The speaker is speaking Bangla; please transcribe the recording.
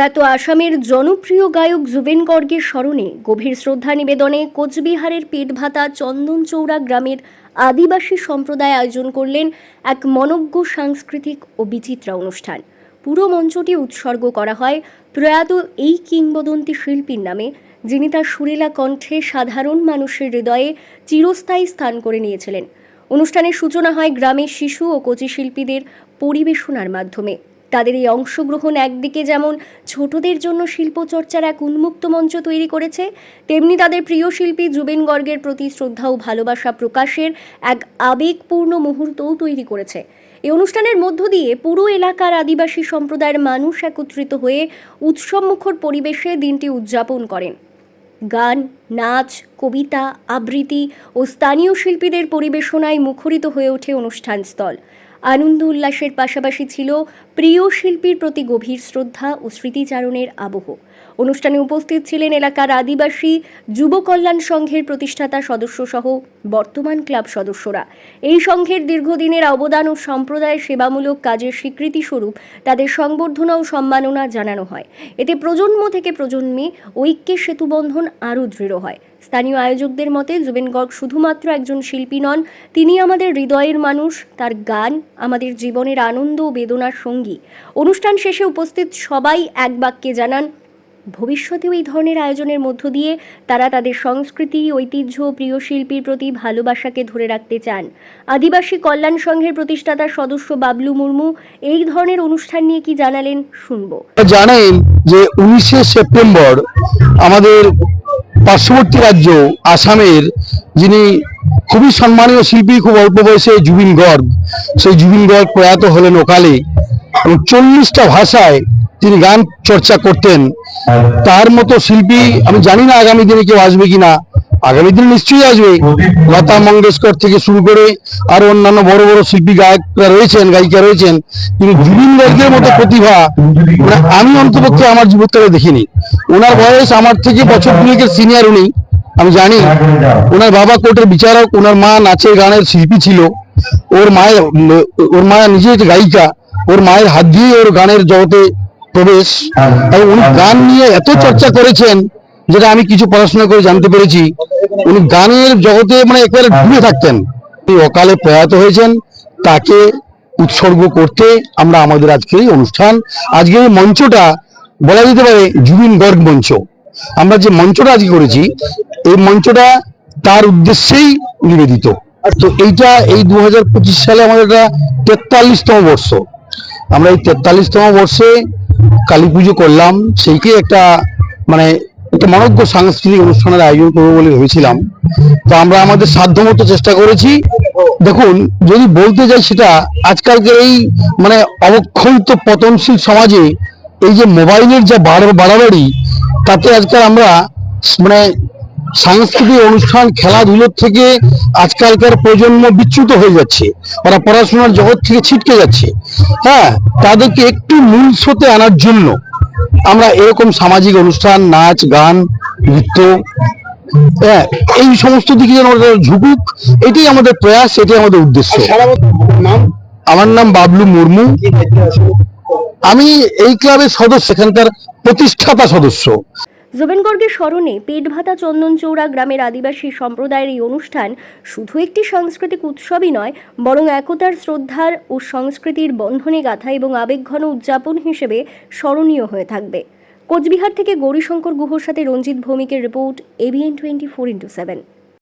প্রয়াত আসামের জনপ্রিয় গায়ক জুবেন গর্গের স্মরণে গভীর শ্রদ্ধা নিবেদনে কোচবিহারের পেটভাতা চন্দনচৌড়া গ্রামের আদিবাসী সম্প্রদায় আয়োজন করলেন এক মনজ্ঞ সাংস্কৃতিক ও বিচিত্রা অনুষ্ঠান। পুরো মঞ্চটি উৎসর্গ করা হয় প্রয়াত এই কিংবদন্তি শিল্পীর নামে, যিনি তার সুরেলা কণ্ঠে সাধারণ মানুষের হৃদয়ে চিরস্থায়ী স্থান করে নিয়েছিলেন। অনুষ্ঠানের সূচনা হয় গ্রামের শিশু ও কচি শিল্পীদের পরিবেশনার মাধ্যমে। তাদের এই অংশগ্রহণ একদিকে যেমন ছোটদের জন্য শিল্পচর্চার এক উন্মুক্ত মঞ্চ তৈরি করেছে, তেমনি তাদের প্রিয় শিল্পী জুবিন গর্গের প্রতি শ্রদ্ধা ও ভালোবাসা প্রকাশের এক আবেগপূর্ণ মুহূর্তও তৈরি করেছে। এই অনুষ্ঠানের মধ্য দিয়ে পুরো এলাকার আদিবাসী সম্প্রদায়ের মানুষ একত্রিত হয়ে উৎসবমুখর পরিবেশে দিনটি উদযাপন করেন। গান, নাচ, কবিতা, আবৃত্তি ও স্থানীয় শিল্পীদের পরিবেশনায় মুখরিত হয়ে ওঠে অনুষ্ঠানস্থল আনন্দ উল্লাসের পাশাপাশি ছিল প্রিয় শিল্পীর প্রতি গভীর শ্রদ্ধা ও স্মৃতিচারণের আবহ। অনুষ্ঠানে উপস্থিত ছিলেন এলাকার আদিবাসী যুব কল্যাণ সংঘের প্রতিষ্ঠাতা সদস্য সহ বর্তমান ক্লাব সদস্যরা। এই সংঘের দীর্ঘদিনের অবদান ও সম্প্রদায় সেবামূলক কাজের স্বীকৃতি স্বরূপ তাদের সংবর্ধনা ও সম্মাননা জানানো হয়। এতে প্রজন্ম থেকে প্রজন্মে ঐক্যের সেতুবন্ধন আরও দৃঢ় হয়। স্থানীয় আয়োজকদের মতে, জুবেন গর্গ শুধুমাত্র একজন শিল্পী নন, তিনি আমাদের হৃদয়ের মানুষ, তার গান আমাদের জীবনের আনন্দ ও বেদনার সঙ্গী। অনুষ্ঠান শেষে উপস্থিত সবাই এক বাক্যে জানান ভবিষ্যতেও এই ধরনের আয়োজনের মধ্য দিয়ে তারা তাদের সংস্কৃতি, ঐতিহ্য প্রিয় শিল্পীর প্রতি ভালোবাসাকে ধরে রাখতে চান। আদিবাসী কল্যাণ সংঘের প্রতিষ্ঠাতা সদস্য বাবলু মুর্মু এই ধরনের অনুষ্ঠান নিয়ে কি জানালেন শুনব। জানেন যে উনিশে সেপ্টেম্বর আমাদের পার্শ্ববর্তী রাজ্য আসামের যিনি খুবই সম্মানীয় শিল্পী, খুব অল্প বয়সে জুবিন গর্গ, সেই জুবিন গর্গ প্রয়াত হলেন ওকালে এবং চল্লিশটা ভাষায় তিনি গান চর্চা করতেন। তার মতো শিল্পী আমি জানি না আগামী দিনে কেউ আসবে কিনা। আগামী দিনে নিশ্চয়ই আসবে। লতা মঙ্গেশকর থেকে শুরু করে আর অন্যান্য বড় বড় শিল্পী গায়করা রয়েছেন, গায়িকা রয়েছেন। কিন্তু জুবিন গর্গের মতো প্রতিভা মানে আমি অন্তপক্ষে আমার যুবককালে দেখিনি। ওনার বয়স আমার থেকে বছর দুয়েকের সিনিয়র উনি, আমি জানি। ওনার বাবা কোর্টের বিচারক, ওনার মা নাচের গানের শিল্পী ছিল। ওর মায়ের, ওর মা নিজে গায়িকা। ওর মায়ের হাত দিয়ে ওর গানের জগতে প্রবেশ। এবং উনি গান নিয়ে এত চর্চা করেছেন যেটা আমি কিছু পড়াশোনা করে জানতে পেরেছি। উনি গানের জগতে মানে একেবারে ডুবে থাকতেন। তিনি অকালে প্রয়াত হয়েছেন। তাকে উৎসর্গ করতে আমরা আমাদের আজকের এই অনুষ্ঠান আজকের এই মঞ্চটা বলা যেতে পারে জুবিন গর্গ মঞ্চ। আমরা যে মঞ্চটা আজকে করেছি এই মঞ্চটা তার উদ্দেশ্যেই নিবেদিত। তো এইটা এই দু হাজার পঁচিশ সালে আমাদের এটা তেতাল্লিশতম বর্ষ। আমরা এই তেতাল্লিশতম বর্ষে কালী পুজো করলাম সেইকে একটা মানে একটা মনজ্ঞ সাংস্কৃতিক অনুষ্ঠানের আয়োজন করব বলে ভেবেছিলাম। তো আমরা আমাদের সাধ্যমতো চেষ্টা করেছি। দেখুন, যদি বলতে যাই সেটা আজকালকে এই মানে অবক্ষয়িত পতনশীল সমাজে এই যে মোবাইলের যা বাড়াবাড়ি, তাতে আজকাল আমরা মানে সাংস্কৃতিক অনুষ্ঠান খেলাধুলোর থেকে আজকালকার প্রজন্ম বিচ্যুত হয়ে যাচ্ছে। ওরা পড়াশোনার জগৎ থেকে ছিটকে যাচ্ছে। হ্যাঁ তাদেরকে একটু মূল স্রোতে আনার জন্য আমরা এরকম সামাজিক অনুষ্ঠান নাচ গান নৃত্য হ্যাঁ এই সমস্ত দিকে যেন ওরা ঝুঁকুক এটাই আমাদের প্রয়াস এটাই আমাদের উদ্দেশ্য। আমার নাম বাবলু মুর্মু। আমি এই ক্লাবের সদস্য এখানকার প্রতিষ্ঠাতা সদস্য। জুবেন গর্গের স্মরণে পেটভাতা চন্দনচৌড়া গ্রামের আদিবাসী সম্প্রদায়ের এই অনুষ্ঠান শুধু একটি সাংস্কৃতিক উৎসবই নয়, বরং একতার শ্রদ্ধার ও সংস্কৃতির বন্ধনে গাথা এবং আবেগঘন উদযাপন হিসেবে স্মরণীয় হয়ে থাকবে। কোচবিহার থেকে গৌরীশঙ্কর গুহর সাথে Ranjit ভৌমিকের report ABN twenty four into seven